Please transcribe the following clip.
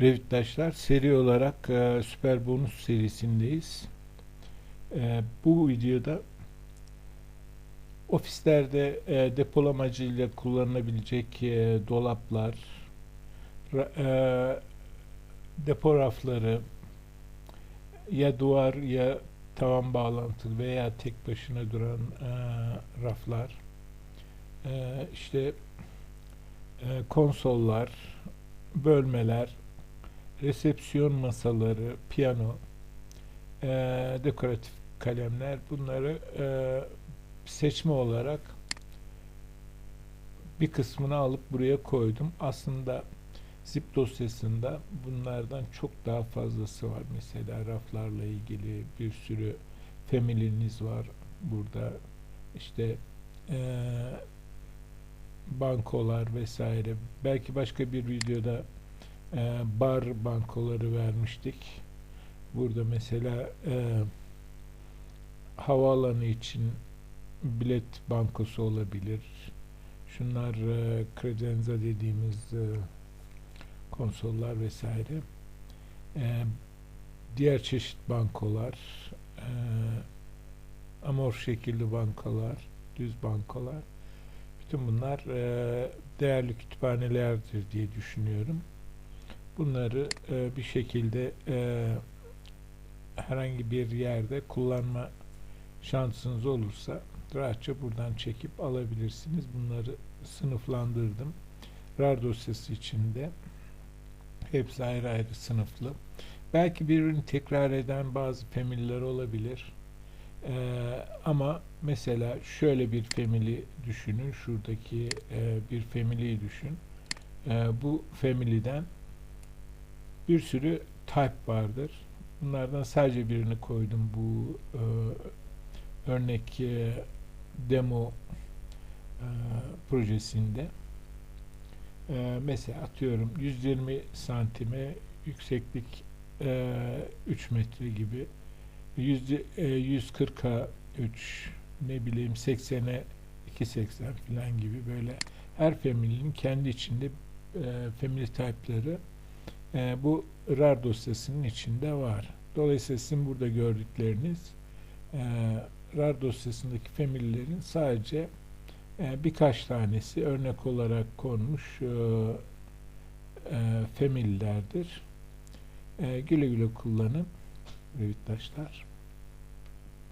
Revittaşlar seri olarak e, Süper Bonus serisindeyiz. E, bu videoda ofislerde e, depolamacıyla kullanılabilecek e, dolaplar, ra- e, depo rafları ya duvar ya tavan bağlantılı veya tek başına duran e, raflar, e, işte e, konsollar, bölmeler, resepsiyon masaları, piyano, e, dekoratif kalemler bunları e, seçme olarak bir kısmını alıp buraya koydum. Aslında zip dosyasında bunlardan çok daha fazlası var. Mesela raflarla ilgili bir sürü family'niz var burada. İşte e, bankolar vesaire. Belki başka bir videoda e, bar bankoları vermiştik. Burada mesela e, havaalanı için bilet bankosu olabilir. Şunlar e, kredenza dediğimiz e, konsollar vesaire. E, diğer çeşit bankolar, e, amorf şekilli bankolar, düz bankolar. Bütün bunlar e, değerli kütüphanelerdir diye düşünüyorum. Bunları e, bir şekilde e, herhangi bir yerde kullanma şansınız olursa rahatça buradan çekip alabilirsiniz. Bunları sınıflandırdım. RAR dosyası içinde hepsi ayrı ayrı sınıflı. Belki birbirini tekrar eden bazı family'ler olabilir. Ee, ama mesela şöyle bir family düşünün. Şuradaki e, bir family'yi düşün. Ee, bu family'den bir sürü type vardır. Bunlardan sadece birini koydum bu e, örnek e, demo e, projesinde. E, mesela atıyorum 120 santime yükseklik e, 3 metre gibi 100, e, 140'a 3 ne bileyim 80'e 2.80 falan gibi böyle her family'nin kendi içinde e, family type'ları e, bu RAR dosyasının içinde var. Dolayısıyla sizin burada gördükleriniz e, RAR dosyasındaki family'lerin sadece e, birkaç tanesi örnek olarak konmuş e, e, family'lerdir. E, güle güle kullanın Revittaşlar.